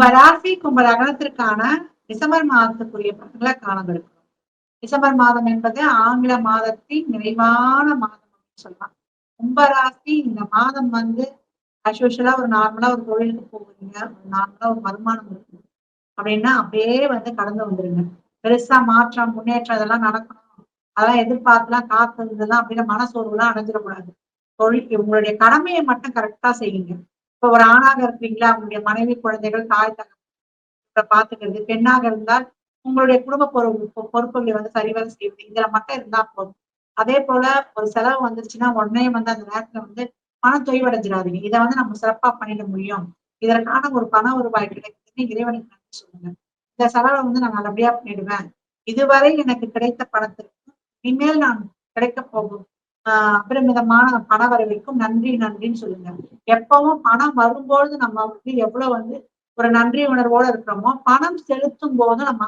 கும்பராசி கும்பலகனத்திற்கான டிசம்பர் மாதத்துக்குரிய பலன்களை காணவிருக்கிறோம் டிசம்பர் மாதம் என்பது ஆங்கில மாதத்தின் நிறைவான மாதம் அப்படின்னு சொல்லலாம். கும்பராசி இந்த மாதம் வந்து அஸ்யூஷலா ஒரு நார்மலா ஒரு தொழிலுக்கு போகுறீங்க ஒரு நார்மலா ஒரு வருமானம் இருக்கு அப்படின்னா அப்படியே வந்து கடந்து வந்துருங்க. பெருசா மாற்றம் முன்னேற்றம் இதெல்லாம் நடக்கணும். அதெல்லாம் எதிர்பார்த்துலாம் காத்திருந்ததுலாம் அப்படின்னு மனசோர்வுலாம் அடைஞ்சிடக்கூடாது. தொழில் உங்களுடைய கடமையை மட்டும் கரெக்டா செய்யுங்க. இப்ப ஒரு ஆணாக இருக்கிறீங்களா உங்களுடைய மனைவி குழந்தைகள் தாய் தகவல் பாத்துக்கிறது பெண்ணாக இருந்தால் உங்களுடைய குடும்ப பொறுப்பு பொறுப்புகளை வந்து சரிவர செய்வது இதுல மட்டும் இருந்தா போதும். அதே போல ஒரு செலவு வந்துருச்சுன்னா உடனே வந்து அந்த நேரத்துல வந்து பணம் தொய்வடைஞ்சிடாதீங்க. இதை வந்து நம்ம சிறப்பா பண்ணிட முடியும். இதற்கான ஒரு பண வருவாய் கிடைக்குதுன்னு இறைவனுக்கு நன்றி சொல்லுங்க. இந்த செலவை வந்து நான் நல்லபடியா பண்ணிடுவேன். இதுவரை எனக்கு கிடைத்த பணத்திற்கு இனிமேல் நான் கிடைக்க போகும். ஆஹ் அபரிமிதமான பண வரவிற்கும் நன்றி நன்றின்னு சொல்லுங்க. எப்பவும் பணம் வரும்பொழுது நம்ம வந்து எவ்வளவு வந்து ஒரு நன்றி உணர்வோட இருக்கிறோமோ பணம் செலுத்தும் போது நம்ம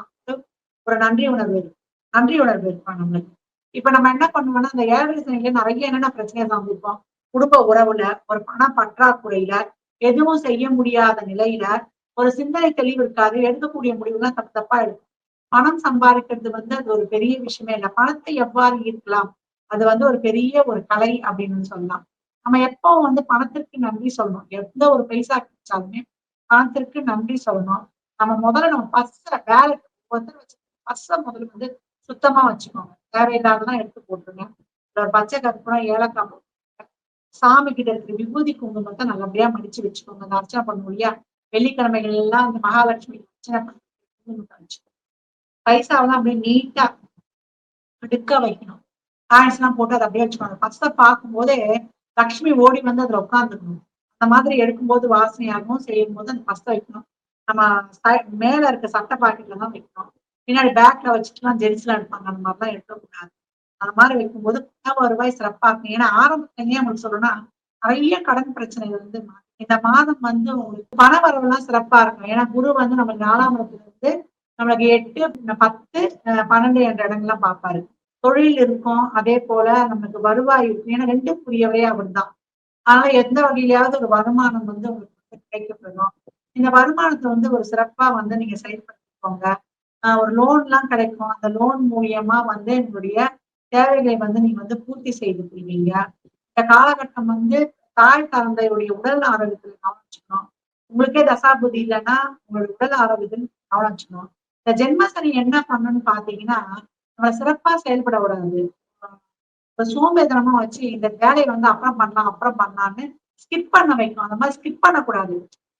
ஒரு நன்றி உணர்வு இருக்கும் நன்றி உணர்வு இருக்கும் நம்மளுக்கு. இப்ப நம்ம என்ன பண்ணுவோம்னா அந்த ஏழரை சனில நிறைய என்னென்ன பிரச்சனையை சந்திப்போம்? குடும்ப உறவுல ஒரு பண பற்றாக்குறையில எதுவும் செய்ய முடியாத நிலையில ஒரு சிந்தனை தெளிவு இருக்காது எடுக்கக்கூடிய முடிவுலாம் தப்பு தப்பா இருக்கும் பணம் சம்பாதிக்கிறது வந்து அது ஒரு பெரிய விஷயமே இல்லை. பணத்தை எவ்வாறு ஈர்க்கலாம்? அது வந்து ஒரு பெரிய ஒரு கலை அப்படின்னு சொல்லலாம். நம்ம எப்போ வந்து பணத்திற்கு நன்றி சொல்லணும். எந்த ஒரு பைசா கிடைச்சாலுமே பணத்திற்கு நன்றி சொல்லணும். நம்ம முதல்ல நம்ம பஸ்ஸ வேலை வந்து வச்சு பஸ்ஸை முதல்ல வந்து சுத்தமா வச்சுக்கோங்க. தேவையில்லாததான் எடுத்து போட்டுருங்க. ஒரு பச்சை கற்பூரம் ஏலக்காய் போட்டுருங்க. சாமி கிட்ட இருக்கிற விபூதி குங்குமத்தை நல்லபடியா மடிச்சு வச்சுக்கோங்க. அந்த அர்ச்சனை பண்ணுவோம் இல்லையா வெள்ளிக்கிழமைகள் எல்லாம் இந்த மகாலட்சுமி அர்ச்சனை குங்குமத்தை வச்சுக்கோங்க பைசாவெல்லாம் அப்படியே நீட்டா அடுக்க வைக்கணும். காயின்ஸ் எல்லாம் போட்டு அதை அப்படியே வச்சுக்கோங்க. ஃபர்ஸ்ட் பார்க்கும்போதே லக்ஷ்மி ஓடி வந்து அதுல உட்காந்துக்கணும் அந்த மாதிரி எடுக்கும்போது வாசனையாகவும் செய்யும் போது அந்த ஃபர்ஸ்ட் வைக்கணும். நம்ம மேல இருக்க சட்டை பாக்கெட்ல தான் வைக்கணும். பின்னாடி பேக்ல வச்சுட்டுலாம் ஜென்ஸ்லாம் எடுப்பாங்க. அந்த மாதிரிலாம் எடுக்கக்கூடாது. அந்த மாதிரி வைக்கும்போது வருவாய் சிறப்பா இருக்கும். ஏன்னா ஆரம்பத்துலயே உங்களுக்கு சொல்லணும்னா நிறைய கடன் பிரச்சனைகள் வந்து இந்த மாதம் வந்து உங்களுக்கு பண வரவுலாம் சிறப்பா இருக்கும். ஏன்னா குரு வந்து நம்ம நாலாம் இடத்துல இருந்து நம்மளுக்கு எட்டு பத்து பன்னெண்டு என்ற இடங்கள்லாம் பார்ப்பாரு. தொழில் இருக்கும் அதே போல நமக்கு வருவாய் இருக்கும். ஏன்னா ரெண்டு புரியவே அவர் தான் ஆனால் எந்த வகையிலாவது ஒரு வருமானம் வந்து உங்களுக்கு கிடைக்கப்படும். இந்த வருமானத்தை வந்து ஒரு சிறப்பா வந்து நீங்க செயல்படுத்திக்கோங்க. ஒரு லோன் எல்லாம் கிடைக்கும். அந்த லோன் மூலியமா வந்து என்னுடைய தேவைகளை வந்து நீங்க வந்து பூர்த்தி செய்து கொள்வீங்க. இந்த காலகட்டம் வந்து தாய் தந்தையுடைய உடல் ஆரோக்கியத்தில் கவனிச்சுக்கணும். உங்களுக்கே தசாபுதி இல்லைன்னா உங்களுடைய உடல் ஆரோக்கியத்தில் கவனிச்சுக்கணும். இந்த ஜென்மசனி என்ன பண்ணணும்னு பாத்தீங்கன்னா நம்ம சிறப்பா செயல்பட விடாது. இப்ப சோம்பேதனமா வச்சு இந்த வேலையை வந்து அப்புறம் பண்ணலாம் அப்புறம் பண்ணலான்னு ஸ்கிப் பண்ண வைக்கணும். அந்த மாதிரி ஸ்கிப் பண்ணக்கூடாது.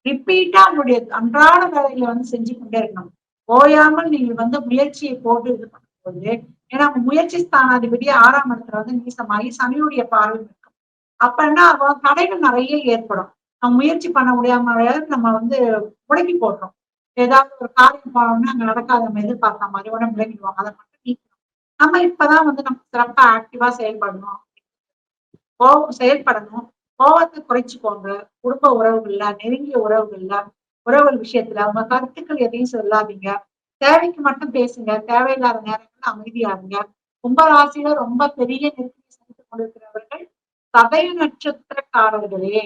ரிப்பீட்டா உங்களுடைய அன்றாட வேலைகளை வந்து செஞ்சு கொண்டே இருக்கணும். ஓயாமல் நீங்கள் வந்து முயற்சியை போட்டு இது பண்ணும்போது ஏன்னா முயற்சி ஸ்தானாதிபதி ஆறாம் இடத்துல வந்து நீசமாகி சனியுடைய பார்வை இருக்கும். அப்ப என்ன ஆகும்? தடைகள் நிறைய ஏற்படும். நம்ம முயற்சி பண்ண முடியாம நம்ம வந்து முடக்கி போடுறோம். ஏதாவது ஒரு காரியம் போனோம்னா அங்க நடக்காத நம்ம எதிர்பார்த்த மாதிரி உடனே விலகிடுவாங்க அதை மட்டும் நீக்கணும். நம்ம இப்பதான் வந்து நம்ம சிறப்பா ஆக்டிவா செயல்படணும். கோபம் செயல்படணும். கோபத்தை குறைச்சிக்கோங்க. குடும்ப உறவுகள்ல நெருங்கிய உறவுகள்ல உறவுகள் விஷயத்துல உங்க கருத்துக்கள் எதையும் சொல்லாதீங்க. தேவைக்கு மட்டும் பேசுங்க. தேவையில்லாத நேரங்கள்ல அமைதியாகுங்க. கும்பராசியில ரொம்ப பெரிய நெருக்கடி சந்தித்துக் கொண்டிருக்கிறவர்கள் சதய நட்சத்திரக்காரர்களே.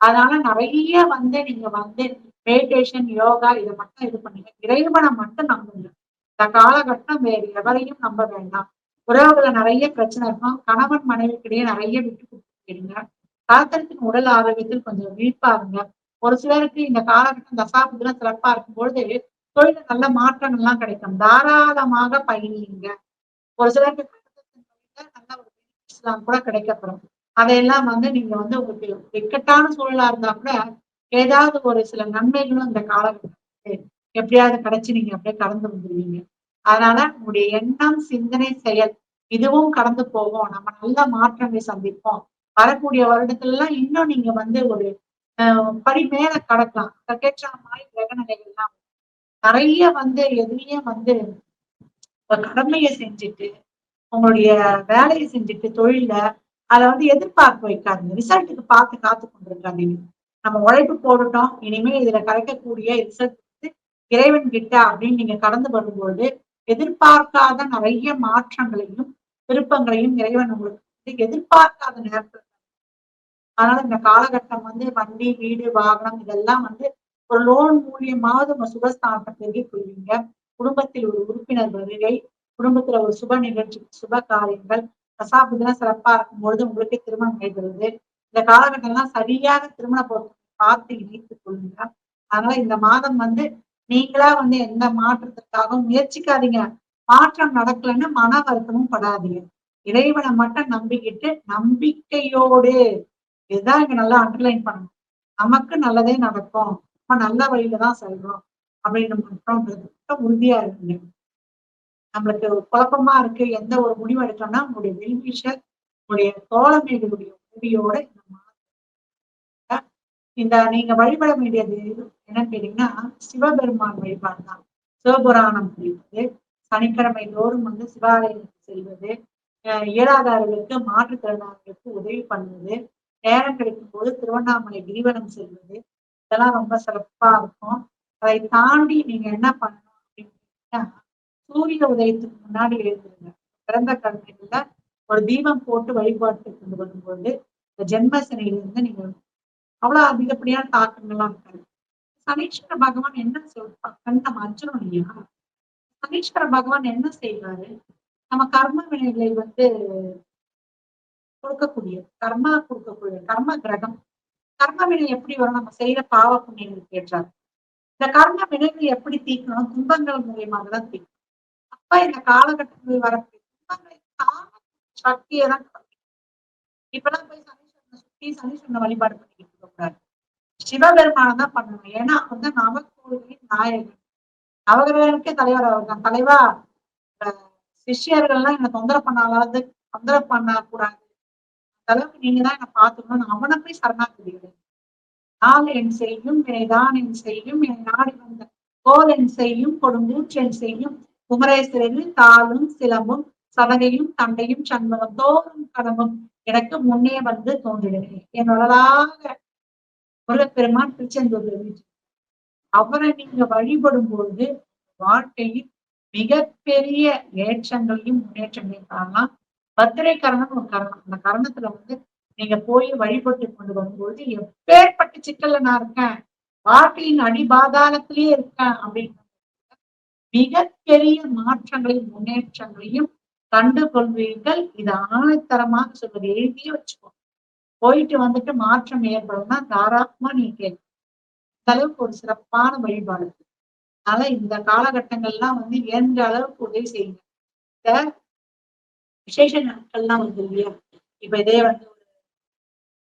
அதனால நிறைய வந்து நீங்க வந்து மெடிடேஷன் யோகா இதை மட்டும் இது பண்ணுங்க இறைவனை மட்டும் நம்புங்க. இந்த காலகட்டம் வேறு எவரையும் நம்ப வேண்டாம். உறவுகளை நிறைய பிரச்சனை இருக்கும். கணவன் மனைவிக்கிடையே நிறைய விட்டு கொடுத்துருங்க காத்திரத்தின் உடல் ஆரோக்கியத்தில் கொஞ்சம் விழிப்பாருங்க ஒரு சிலருக்கு இந்த காலகட்டம் தசாபுதெல்லாம் சிறப்பா இருக்கும்பொழுது தொழில நல்ல மாற்றங்கள் எல்லாம் கிடைக்கும். தாராளமாக பயணிங்க. ஒரு சிலருக்கு நல்ல ஒரு எல்லாம் கூட கிடைக்கப்படும் அதையெல்லாம் வந்து நீங்க வந்து உங்களுக்கு இக்கட்டான சூழலா இருந்தா கூட ஏதாவது ஒரு சில நன்மைகளும் இந்த காலகட்டத்துக்கு எப்படியாவது கிடைச்சு நீங்க அப்படியே கடந்து வந்துருவீங்க. அதனால உங்களுடைய எண்ணம் சிந்தனை செயல் இதுவும் கடந்து போகும். நம்ம நல்ல மாற்றங்களை சந்திப்போம். வரக்கூடிய வருடத்துல எல்லாம் இன்னும் நீங்க வந்து ஒரு படி மேல கடக்கலாம். அதற்கேற்ற மாதிரி கிரகநிலைகள்லாம் நிறைய வந்து எதுலயே வந்து கடமையை செஞ்சுட்டு உங்களுடைய வேலையை செஞ்சுட்டு தொழில அதை வந்து எதிர்பார்ப்பு வைக்காதீங்க. ரிசல்ட்டுக்கு பார்த்து காத்து கொண்டிருக்காதீங்க நம்ம உழைப்பு போட்டுட்டோம் இனிமே இதுல கிடைக்கக்கூடிய ரிசல்ட் வந்து இறைவன் கிட்ட அப்படின்னு நீங்க கடந்து வரும்போது எதிர்பார்க்காத நிறைய மாற்றங்களையும் விருப்பங்களையும் இறைவன் உங்களுக்கு எதிர்பார்க்காத நேரத்துல அதனால இந்த காலகட்டம் வந்து வண்டி வீடு வாகனம் இதெல்லாம் வந்து ஒரு லோன் மூலியமாவது உங்க சுபஸ்தானத்தை பெருகிக் கொள்வீங்க. குடும்பத்தில் ஒரு உறுப்பினர் வருகை குடும்பத்துல ஒரு சுப நிகழ்ச்சி சுப காரியங்கள் தசாபுதினா சிறப்பா இருக்கும்பொழுது உங்களுக்கே திருமணம் நடைபெறுது. இந்த காலகட்டம்லாம் சரியாக திருமண பொருத்தம் பார்த்து இணைத்துக் கொள்ளுங்க. அதனால இந்த மாதம் வந்து நீங்களா வந்து எந்த மாற்றத்திற்காகவும் முயற்சிக்காதீங்க. மாற்றம் நடக்கலன்னு மன வருத்தமும் படாதீங்க. இறைவனை மட்டும் நம்பிக்கிட்டு நம்பிக்கையோடு இதுதான் இங்க நல்லா அண்டர்லைன் பண்ணணும் நமக்கு நல்லதே நடக்கும். நம்ம நல்ல வழியில தான் செல்றோம். அப்படின்னு மட்டும் உறுதியா இருக்குங்க. நம்மளுக்கு குழப்பமா இருக்கு. எந்த ஒரு முடிவு எடுக்கணும்னா உங்களுடைய வெல்விஷர் உங்களுடைய தோழமைகளுடைய உதவியோட இந்த நீங்க வழிபட வேண்டியது என்னன்னு கேட்டீங்கன்னா சிவபெருமான் வழிபாடு தான் சிவபுராணம் படிப்பது சனிக்கிழமை தோறும் வந்து சிவாலயத்துக்கு செல்வது இயலாதாரர்களுக்கு மாற்றுத்திறனாளிகளுக்கு உதவி பண்ணுவது நேரம் கிடைக்கும் போது திருவண்ணாமலை கிரிவலம் செல்வது இதெல்லாம் ரொம்ப சிறப்பா இருக்கும். அதை தாண்டி நீங்க என்ன பண்ணணும் அப்படின்னு சூரிய உதயத்துக்கு முன்னாடி எழுதுருங்க பிறந்த கடமைகள்ல ஒரு தீபம் போட்டு வழிபாட்டு கொண்டு வரும்போது இந்த ஜென்மசனியிலிருந்து நீங்க அவ்வளவு அதிகப்படியான தாக்கங்கள்லாம் இருக்காது. சனீஸ்வர பகவான் என்ன சொல்றாங்க நம்ம அர்ஜுனம் இல்லையா? சனீஸ்வர பகவான் என்ன செய்வாரு? நம்ம கர்ம வினைகளை வந்து கொடுக்கக்கூடிய கர்மா கொடுக்கக்கூடிய கர்ம கிரகம் கர்ம வினை எப்படி வரும்? நம்ம செய்யற பாவ புண்ணியங்கள் கேட்டார் இந்த கர்ம வினைகளை எப்படி தீர்க்கணும் துன்பங்கள் மூலியமாக தான் தீர்க்கணும் அப்ப இந்த காலகட்டத்தில் வரக்கூடிய சக்தியை தான் இப்பெல்லாம் போய் சனீஸ்வரனை சுத்தி சனீஸ்வரனை வழிபாடு பண்ணிக்கிட்டு இருக்கக்கூடாது சிவபெருமானம் தான் பண்ணணும். ஏன்னா வந்து நவக்கோள்களின் நாயகன் நவகிரகனுக்கே தலைவர் அவர் தான். தலைவா சிஷியர்கள்லாம் என்ன தொந்தரவு பண்ணாலாவது தொந்தரவு பண்ணக்கூடாது அந்த அளவுக்கு நீங்க தான் என்ன பார்த்துக்கணும். அவனை போய் சரணாகதி நாள் என் செய்யும் தான் என் செய்யும் என் நாடி வந்த கோல் என் செய்யும் கொடுங்கூச்சு என் செய்யும் குமரேஸ்வரில் தாளும் சிலம்பும் சதகையும் தண்டையும் சண்முகம் தோறும் கடமும் எனக்கு முன்னே வந்து தோன்றினேன் என்னோடதாக முருகப்பெருமான் திருச்செந்தூர் அவரை நீங்க வழிபடும் பொழுது வாழ்க்கையில் மிகப்பெரிய ஏற்றங்களையும் முன்னேற்றங்களையும் காணலாம். பத்திரை கரணம் ஒரு கரணம். அந்த கரணத்துல வந்து நீங்க போய் வழிபட்டு கொண்டு வரும்போது எப்பேற்பட்ட சிக்கல்ல நான் இருக்கேன் வாழ்க்கையின் அடிபாதாளத்திலேயே இருக்கேன் அப்படின்னு மிகப்பெரிய மாற்றங்களையும் முன்னேற்றங்களையும் கண்டு கொள்வீர்கள். இது ஆணைத்தரமாக சொல்வது. எழுதியே வச்சுக்கோ. போயிட்டு வந்துட்டு மாற்றம் ஏற்படும்னா தாராளமா நீ கேட்கும் அந்த அளவுக்கு ஒரு சிறப்பான வழிபாடு. அதனால இந்த காலகட்டங்கள்லாம் வந்து எந்த அளவுக்கு உதவி செய்யுங்க. இந்த விசேஷ நாட்கள்லாம் வந்து இல்லையா? இப்ப இதே வந்து ஒரு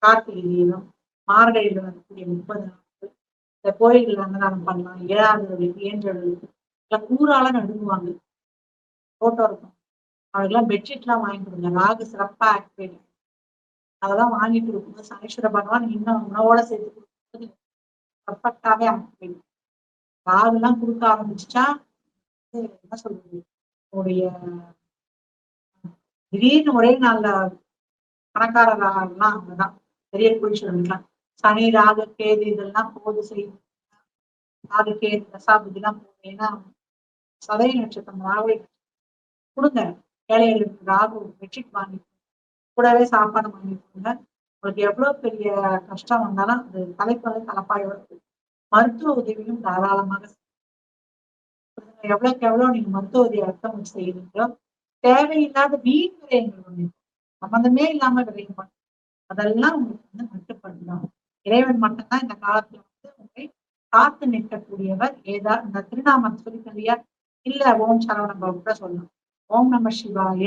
கார்த்திகையிலும் மார்கழியில வரக்கூடிய முப்பது நாட்கள். இந்த கோயில்கள் அன்னதானம் பண்ணலாம். ஏழாவது இயன்றவர்களுக்கு இல்ல கூறால நடுங்குவாங்க. போட்டோ இருக்கும். அவங்களுக்குலாம் பெட்ஷீட்லாம் வாங்கி கொடுங்க. ராகு சிறப்பா ஆக்டிவேட் அதெல்லாம் வாங்கிட்டு கொடுக்கும்போது சனீஸ்வர பகவான் இன்னும் உணவோட சேர்த்து கொடுக்கும்போது பர்ஃபெக்டாவே ஆக்டிவேட் ராகுலாம் கொடுக்க ஆரம்பிச்சுச்சா என்ன சொல்றது? உங்களுடைய திடீர்னு ஒரே நாள்ல பணக்காரர்லாம் அங்கதான் பெரிய சொல்லிக்கலாம் சனி ராகு கேது இதெல்லாம் போது செய்யும் ராகு கேது தசாபுதி எல்லாம் போகுது ஏன்னா சதய நட்சத்திரம் ராகுவை கொடுங்க. ஏழைகளுக்கு ராகு பெட்ஷீட் வாங்கி கூடவே சாப்பாடு வாங்கி உங்களுக்கு எவ்வளவு பெரிய கஷ்டம் வந்தாலும் அது தலைப்பு வந்து தலைப்பாய் வருது மருத்துவ உதவியும் தாராளமாக எவ்வளோக்கு எவ்வளோ நீங்க மருத்துவ உதவி அர்த்தம் செய்யறீங்களோ தேவையில்லாத வீண் விரயங்கள் ஒன்று சம்மந்தமே இல்லாம விரயம் பண்ணும் அதெல்லாம் உங்களுக்கு வந்து மட்டுப்படுத்தலாம் இறைவன் மட்டும்தான் இந்த காலத்துல வந்து உங்களை காத்து நிற்கக்கூடியவர். ஏதா இந்த திருநாமம் சொல்லிக்கலையா இல்ல ஓம் சரவணம் கூட சொல்லணும் ஓம் நம சிவாய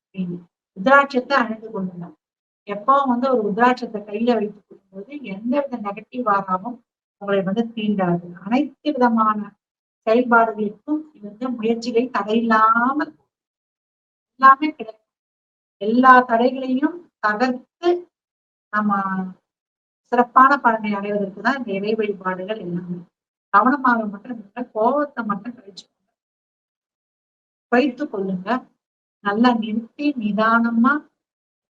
அப்படின்னு ருத்ராட்சத்தை அணிந்து கொள்ளணும் எப்பவும் வந்து ஒரு ருத்ராட்சத்தை கையில வைத்துக் கொள்ளும்போது எந்த வித நெகட்டிவ் ஆகாமும் உங்களை வந்து தீண்டாது. அனைத்து விதமான செயல்பாடுகளுக்கும் வந்து முயற்சிகளை தடையில்லாமல் எல்லாமே கிடைக்கும். எல்லா தடைகளையும் தகர்த்து நம்ம சிறப்பான பலனை அடைவதற்கு தான் இந்த இறை வழிபாடுகள் எல்லாமே. கவனமாக மட்டும் இல்லை கோபத்தை மட்டும் கழிச்சு வைத்து கொள்ளுங்க. நல்லா நிறுத்தி நிதானமா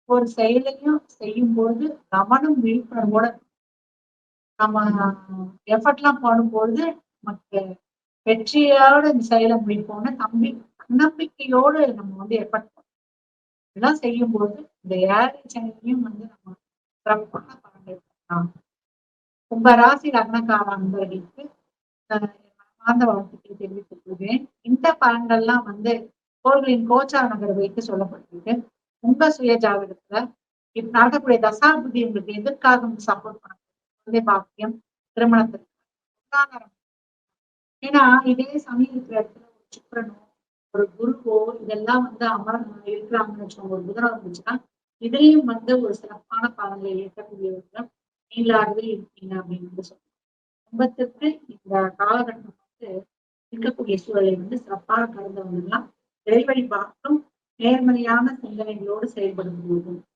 ஒரு செயலையும் செய்யும் பொழுது கவனம் விழிப்புணர்வோட நம்ம எஃபர்ட்லாம் போடும்பொழுது நமக்கு வெற்றியோட இந்த செயலை முடிப்போம்னு நம்பி நம்பிக்கையோடு நம்ம வந்து எஃபர்ட் இதெல்லாம் செய்யும் போது இந்த ஏழை வந்து நம்ம சிறப்பான பலன்கள் கும்ப ராசி லக்னக்கார அன்பர்களுக்கு ஆழ்ந்த வாழ்த்துக்களை தெரிவித்துக் கொள்கிறேன் இந்த பலன்கள்லாம் வந்து கோள்களின் கோச்சார நகர் வைத்து சொல்லப்பட்டிருக்கு. உங்க சுய ஜாதகத்துல இப்ப நடக்கக்கூடிய தசாபுதி உங்களுக்கு எதற்காக சப்போர்ட் பண்ண குழந்தை பாக்கியம் திருமணத்திற்கு. பொருளாதாரம் ஏன்னா இதே சமயம் இருக்கிற இடத்துல ஒரு சுக்கரனோ ஒரு குருவோ இதெல்லாம் வந்து அமர இருக்கிறாங்கன்னு வச்சுக்கோங்க. ஒரு புதனம் இருந்துச்சுன்னா இதுலயும் வந்து ஒரு சிறப்பான பலன்களை ஏற்கக்கூடியவர்கள் நீங்களாகவே இருக்கீங்க அப்படின்னு சொல்லுவாங்க குடும்பத்திற்கு இந்த காலகட்டம் இருக்கக்கூடிய சூழலை வந்து சிறப்பாக கடந்தவங்க எல்லாம் இறைவழி பார்க்கும் நேர்மறையான சிந்தனைகளோடு செயல்படும் போதும்